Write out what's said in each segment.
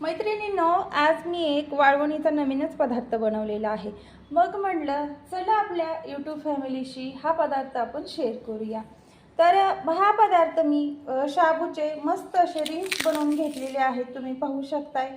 मैत्रिणींनो आज मी एक वाळवणीचा नवीनच पदार्थ बनवलेला आहे. मग म्हटलं चला आपल्या यूट्यूब फॅमिलीशी हा पदार्थ आपण शेअर करूया. तर हा पदार्थ मी शाबूचे मस्त असे रिंग्स बनवून घेतलेले आहेत. तुम्ही पाहू शकताय.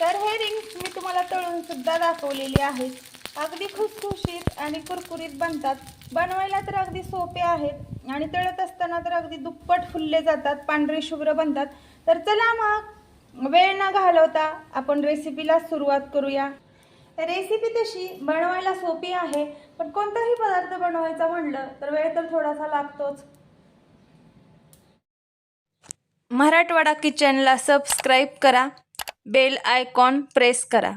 तर हे रिंग्स मी तुम्हाला तळून सुद्धा दाखवलेले आहेत. अगदी खुसखुशीत आणि कुरकुरीत बनतात. बनवायला तर अगदी सोपे आहेत आणि तळत असताना तर अगदी दुप्पट फुलले जातात. पांढरे शुभ्र बनतात. तर चला मग. वेळ न घालवता आपण रेसिपीला सुरुवात करूया. रेसिपी तशी बनवायला सोपी आहे पण कोणताही पदार्थ बनवायचा म्हणलं तर वेळ तर थोडासा लागतोच. मराठवाडा किचनला सबस्क्राईब करा. बेल आयकॉन प्रेस करा.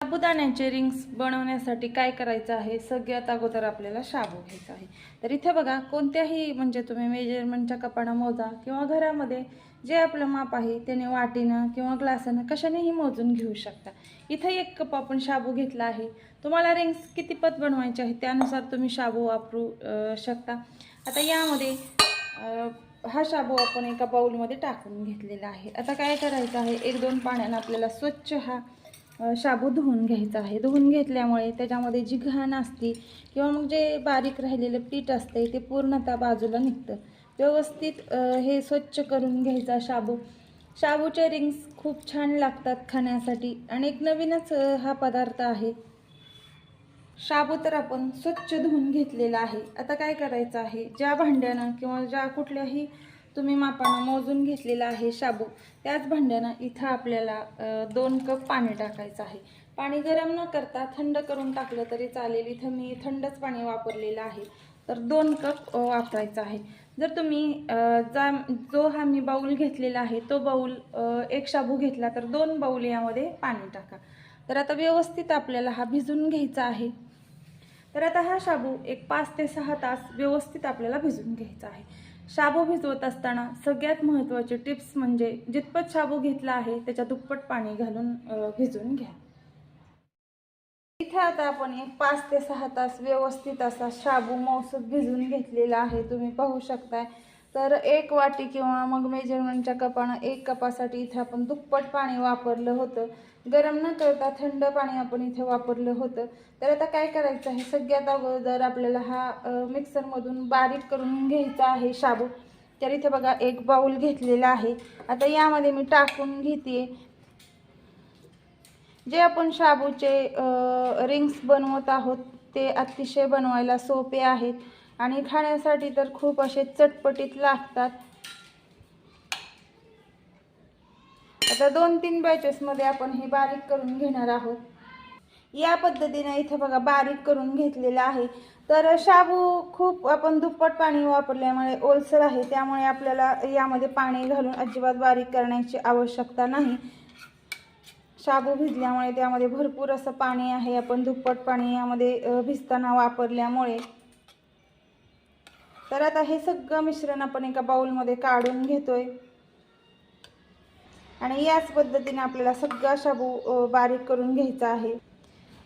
साबुदाण्याचे रिंग्स बनवण्यासाठी काय करायचं आहे सगळ्यात अगोदर आपल्याला शाबू घ्यायचा आहे. तर इथे बघा कोणत्याही म्हणजे तुम्ही मेजरमेंटच्या कपाडा मोजा किंवा घरामध्ये जे आपलं माप आहे त्याने वाटीनं किंवा ग्लासानं कशानेही मोजून घेऊ शकता. इथं एक कप आपण शाबू घेतला आहे. तुम्हाला रिंग्स किती पत बनवायचे आहे त्यानुसार तुम्ही शाबू वापरू शकता. आता यामध्ये हा शाबू आपण एका बाऊलमध्ये टाकून घेतलेला आहे. आता काय करायचं आहे? एक दोन पाण्यानं आपल्याला स्वच्छ हा शाबू धुवून घ्यायचा आहे. धुवून घेतल्यामुळे त्याच्यामध्ये जी घाण असते किंवा मग जे बारीक राहिलेलं पीठ असते ते पूर्णतः बाजूला निघतं. व्यवस्थित हे स्वच्छ करून घ्यायचा शाबू. शाबूचे रिंग्स खूप छान लागतात खाण्यासाठी आणि एक नवीनच हा पदार्थ आहे. शाबू तर आपण स्वच्छ धुवून घेतलेला आहे. आता काय करायचं आहे? ज्या भांड्यानं किंवा ज्या कुठल्याही तुम्ही मापानं मोजून घेतलेला आहे शाबू त्याच भांड्यानं इथं आपल्याला दोन कप पाणी टाकायचं आहे. पाणी गरम न करता थंड करून टाकलं तरी चालेल. इथं मी थंडच पाणी वापरलेलं आहे. तर दोन कप वापरायचं आहे. जर तुम्ही जा जो हा मी बाऊल घेतलेला आहे तो बाऊल एक शाबू घेतला तर दोन बाऊल यामध्ये पाणी टाका. तर आता व्यवस्थित आपल्याला हा भिजून घ्यायचा आहे. तर आता हा शाबू एक पाच ते सहा तास व्यवस्थित आपल्याला भिजवून घ्यायचा आहे. शाबू भिजवत असताना सगळ्यात महत्त्वाचे टिप्स म्हणजे जितपत शाबू घेतला आहे त्याच्या दुप्पट पाणी घालून भिजून घ्या. आता आपण एक पाच ते सहा तास व्यवस्थित असा शाबू मौसूद भिजून घेतलेला आहे तुम्ही पाहू शकताय. तर एक वाटी किंवा मग मेजरमेंटच्या कपानं एक कपासाठी इथे आपण दुप्पट पाणी वापरलं होतं. गरम न करता थंड पाणी आपण इथे वापरलं होतं. तर आता काय करायचं आहे? सगळ्यात अगोदर आपल्याला हा मिक्सरमधून बारीक करून घ्यायचा आहे शाबू. तर इथे बघा एक बाऊल घेतलेला आहे. आता यामध्ये मी टाकून घेते. जे आपण शाबूचे रिंग्स बनवत आहोत ते अतिशय बनवायला सोपे आहेत आणि खाण्यासाठी तर खूप असे चटपटीत लागतात. आता दोन तीन बॅचेसमध्ये आपण हे बारीक करून घेणार आहोत. या पद्धतीने इथे बघा बारीक करून घेतलेलं आहे. तर शाबू खूप आपण दुप्पट पाणी वापरल्यामुळे ओलसर आहे त्यामुळे आपल्याला यामध्ये पाणी घालून अजिबात बारीक करण्याची आवश्यकता नाही. शाबू भिजल्यामुळे त्यामध्ये भरपूर असं पाणी आहे. आपण दुप्पट पाणी यामध्ये भिजताना वापरल्यामुळे. तर आता हे सगळं मिश्रण आपण एका बाउलमध्ये काढून घेतोय. आणि याच पद्धतीने आपल्याला सगळा शाबू बारीक करून घ्यायचा आहे.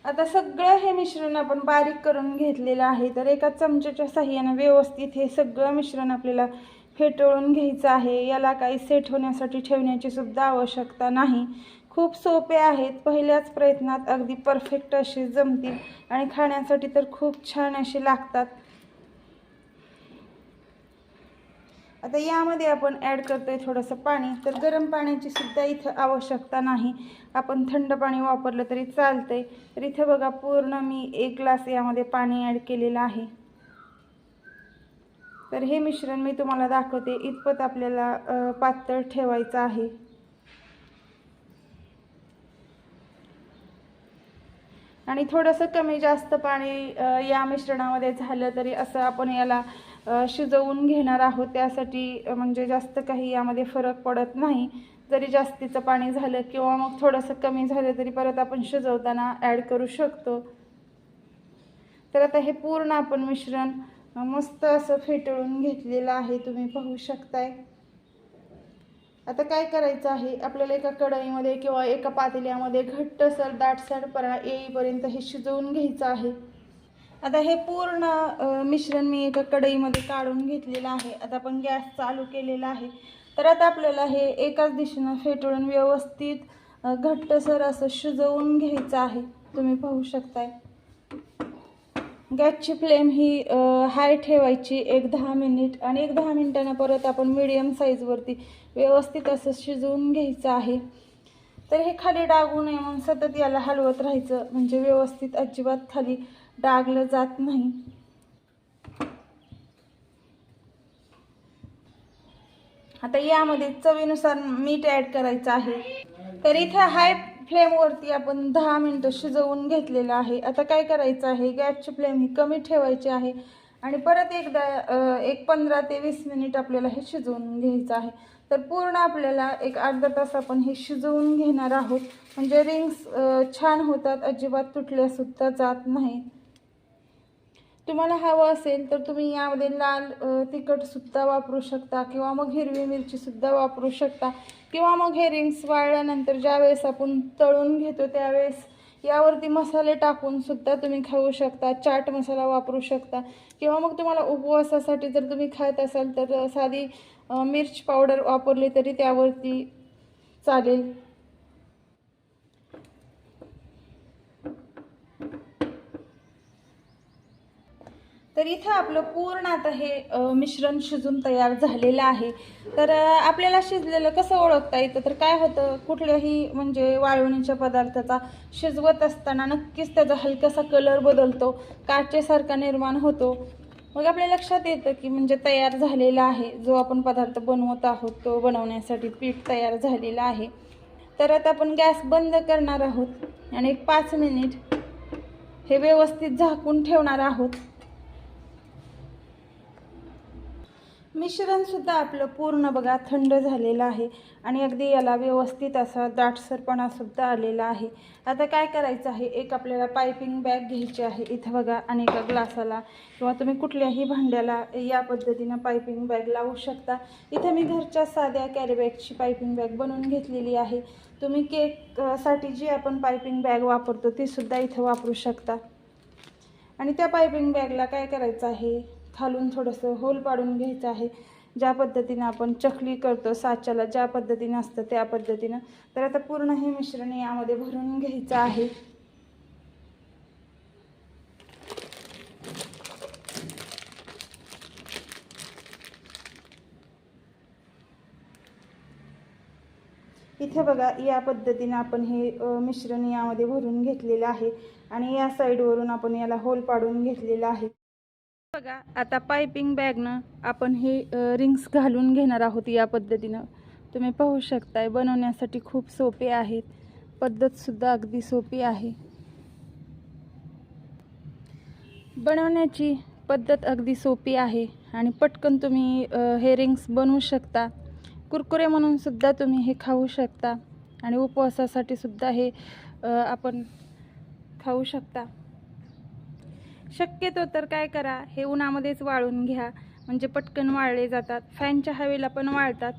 आता सगळं हे मिश्रण आपण बारीक करून घेतलेलं आहे. तर एका चमच्याच्या साह्याने व्यवस्थित हे सगळं मिश्रण आपल्याला फेटळून घ्यायचं आहे. याला काही सेट होण्यासाठी ठेवण्याची सुद्धा आवश्यकता नाही. खूप सोपे आहेत. पहिल्याच प्रयत्नात अगदी परफेक्ट असे जमतील. आणि खाण्यासाठी तर खूप छान असे लागतात. आता यामध्ये आपण ॲड करतो आहे थोडंसं पाणी. तर गरम पाण्याची सुद्धा इथं आवश्यकता नाही. आपण थंड पाणी वापरलं तरी चालतं आहे तर इथं बघा पूर्ण मी एक ग्लास यामध्ये पाणी ॲड केलेलं आहे. तर हे मिश्रण मी तुम्हाला दाखवते. इतपत आपल्याला पातळ ठेवायचं आहे. आणि थोडंसं कमी जास्त पाणी या मिश्रणामध्ये झालं तरी असं आपण याला शिजवून घेणार आहोत. त्यासाठी म्हणजे जास्त काही यामध्ये फरक पडत नाही. जरी जास्तीचं पाणी झालं किंवा मग थोडंसं कमी झालं तरी परत आपण शिजवताना ॲड करू शकतो. तर आता हे पूर्ण आपण मिश्रण मस्त असं फेटळून घेतलेलं आहे. तुम्ही पाहू शकताय. आता काय करायचं आहे? आपल्याला एका कढईमध्ये किंवा एका पातेल्यामध्ये घट्टसर दाटसरपणा येईपर्यंत हे शिजवून घ्यायचं आहे. आता हे पूर्ण मिश्रण मी एका कढईमध्ये काढून घेतलेलं आहे. आता आपण गॅस चालू केलेला आहे. तर आता आपल्याला हे एकाच दिशेनं फेटळून व्यवस्थित घट्टसर असं शिजवून घ्यायचं आहे. तुम्ही पाहू शकताय. गॅसची फ्लेम ही हाय ठेवायची एक दहा मिनिट आणि एक दहा मिनिटांना परत आपण मिडियम साईजवरती व्यवस्थित असं शिजवून घ्यायचं आहे. तर हे खाली डागू नये म्हणून सतत याला हलवत राहायचं. म्हणजे व्यवस्थित अजिबात खाली डागलं जात नाही. आता यामध्ये चवीनुसार मीठ ॲड करायचं आहे. तर इथे हाय फ्लेमवरती आपण दहा मिनटं शिजवून घेतलेलं आहे. आता काय करायचं आहे? गॅसची फ्लेम ही कमी ठेवायची आहे. आणि परत एकदा एक पंधरा ते वीस मिनिट आपल्याला हे शिजवून घ्यायचं आहे. तर पूर्ण आपल्याला एक अर्धा तास आपण हे शिजवून घेणार आहोत. म्हणजे रिंग्स छान होतात. अजिबात तुटल्यासुद्धा जात नाही तुम्हाला हवं असेल तर तुम्ही यामध्ये लाल तिखटसुद्धा वापरू शकता किंवा मग हिरवी मिरचीसुद्धा वापरू शकता किंवा मग हे रिंग्स वाळल्यानंतर ज्यावेळेस आपण तळून घेतो त्यावेळेस यावरती मसाले टाकून सुद्धा तुम्ही खाऊ शकता चाट मसाला वापरू शकता. किंवा मग तुम्हाला उपवासासाठी जर तुम्ही खात असाल तर साधी मिर्च पावडर वापरली तरी त्यावरती चालेल. तर इथं आपलं पूर्ण आता हे मिश्रण शिजून तयार झालेलं आहे. तर आपल्याला शिजलेलं कसं ओळखता येतं? तर काय होतं? कुठल्याही म्हणजे वाळवणीच्या पदार्थाचा शिजवत असताना नक्कीच त्याचा हलकासा कलर बदलतो. काचेसारखा निर्माण होतो. मग आपल्या लक्षात येतं की म्हणजे तयार झालेला आहे. जो आपण पदार्थ बनवत आहोत तो बनवण्यासाठी पीठ तयार झालेलं आहे. तर आता आपण गॅस बंद करणार आहोत आणि एक पाच मिनिट हे व्यवस्थित झाकून ठेवणार आहोत. मिश्रणसुद्धा आपलं पूर्ण बघा थंड झालेलं आहे आणि अगदी याला व्यवस्थित असा दाटसरपणासुद्धा आलेला आहे. आता काय करायचं आहे? एक आपल्याला पायपिंग बॅग घ्यायची आहे. इथं बघा आणि एका ग्लासाला किंवा तुम्ही कुठल्याही भांड्याला या पद्धतीनं पायपिंग बॅग लावू शकता. इथं मी घरच्या साध्या कॅरीबॅगची पायपिंग बॅग बनवून घेतलेली आहे. तुम्ही केकसाठी जी आपण पायपिंग बॅग वापरतो तीसुद्धा इथं वापरू शकता. आणि त्या पायपिंग बॅगला काय करायचं आहे? खालून थोडंसं होल पाडून घ्यायचं आहे. ज्या पद्धतीनं आपण चकली करतो साच्याला ज्या पद्धतीनं असतं त्या पद्धतीनं. तर आता पूर्ण हे मिश्रण यामध्ये भरून घ्यायचं आहे. इथे बघा या पद्धतीने आपण हे मिश्रण यामध्ये भरून घेतलेलं आहे. आणि या साईडवरून आपण याला होल पाडून घेतलेला आहे. बघा आता पायपिंग बॅगनं आपण हे रिंग्स घालून घेणार आहोत या पद्धतीनं. तुम्ही पाहू शकताय बनवण्यासाठी खूप सोपे आहेत. पद्धतसुद्धा अगदी सोपी आहे. बनवण्याची पद्धत अगदी सोपी आहे आणि पटकन तुम्ही हे रिंग्स बनवू शकता. कुरकुरे म्हणूनसुद्धा तुम्ही हे खाऊ शकता आणि उपवासासाठी सुद्धा हे आपण खाऊ शकता. शक्यतो तर काय करा हे उन्हामध्येच वाळून घ्या. म्हणजे पटकन वाळले जातात. फॅनच्या हवेला पण वाळतात.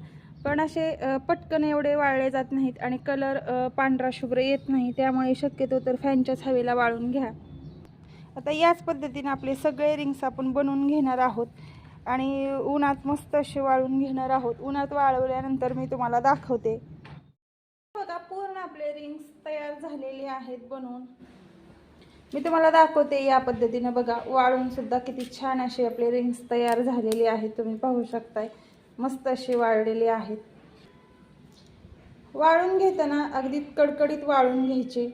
पण असे पटकन एवढे वाळले जात नाहीत आणि कलर पांढरा शुभ्र येत नाही. त्यामुळे शक्यतो तर फॅनच्याच हवेला वाळून घ्या. आता याच पद्धतीने आपले सगळे रिंग्स आपण बनवून घेणार आहोत. आणि उन्हात मस्त असे वाळून घेणार आहोत. उन्हात वाळवल्यानंतर मी तुम्हाला दाखवते. बघा पूर्ण आपले रिंग्स तयार झालेले आहेत बनवून. मी तुम्हाला दाखवते या पद्धतीनं बघा. वाळूनसुद्धा किती छान अशी आपली रिंग्स तयार झालेली आहेत. तुम्ही पाहू शकताय. मस्त अशी वाळलेले आहेत. वाळून घेताना अगदी कडकडीत वाळून घ्यायची.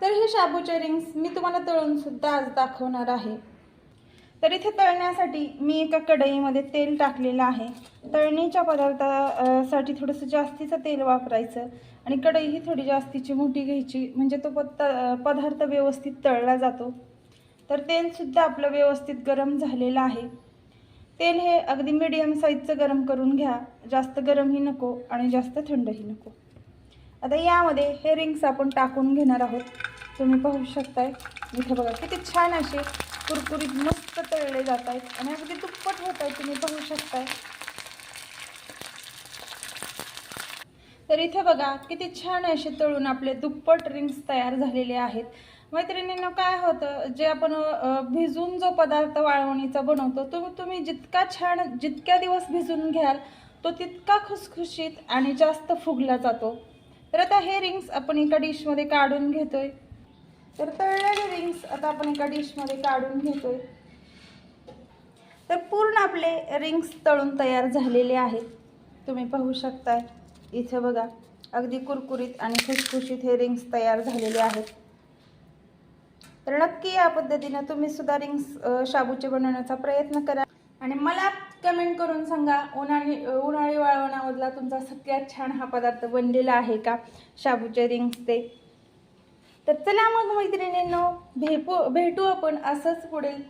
तर हे शाबूचे रिंग्स मी तुम्हाला तळूनसुद्धा आज दाखवणार आहे. तर इथे तळण्यासाठी मी एका कढईमध्ये तेल टाकलेलं आहे. तळणीच्या पदार्थासाठी थोडंसं जास्तीचं तेल वापरायचं आणि कढई ही थोडी जास्तीची मोठी घ्यायची म्हणजे तो पत्ता पदार्थ व्यवस्थित तळला जातो. तर तेलसुद्धा आपलं व्यवस्थित गरम झालेलं आहे. तेल हे अगदी मिडियम साईजचं गरम करून घ्या. जास्त गरमही नको आणि जास्त थंडही नको. आता यामध्ये हे रिंग्स आपण टाकून घेणार आहोत. तुम्ही पाहू शकताय. इथे बघा किती छान असे कुरकुरीत मस्त तळले जात आहेत आणि अगदी दुप्पट होत आहे तुम्ही पाहू शकताय. तर इथे बघा किती छान असे तळून आपले दुप्पट रिंग्स तयार झालेले आहेत. मैत्रिणींना काय होतं जे आपण भिजून जो पदार्थ वाळवणीचा बनवतो तो तुम्ही जितका छान जितक्या दिवस भिजून घ्याल तो तितका खुसखुशीत आणि जास्त फुगला जातो. तर आता हे रिंग्स आपण एका डिशमध्ये काढून घेतोय. तर तळलेले रिंग्स आता आपण एका डिशमध्ये काढून घेतोय. तर पूर्ण आपले रिंग्स तळून तयार झालेले आहेत. तुम्ही पाहू शकताय. इथे बघा अगदी कुरकुरीत आणि खुशखुशीत हे रिंग्स तयार झालेले आहेत. तर नक्की या पद्धतीनं तुम्ही सुद्धा रिंग्स शाबूचे बनवण्याचा प्रयत्न करा. आणि मला कमेंट करून सांगा उन्हाळी उन्हाळी वाळवणामधला तुमचा सगळ्यात छान हा पदार्थ बनलेला आहे का? शाबूचे रिंग्स ते. तर चला मग मैत्रिणींनो भेटू भेटू आपण असंच पुढील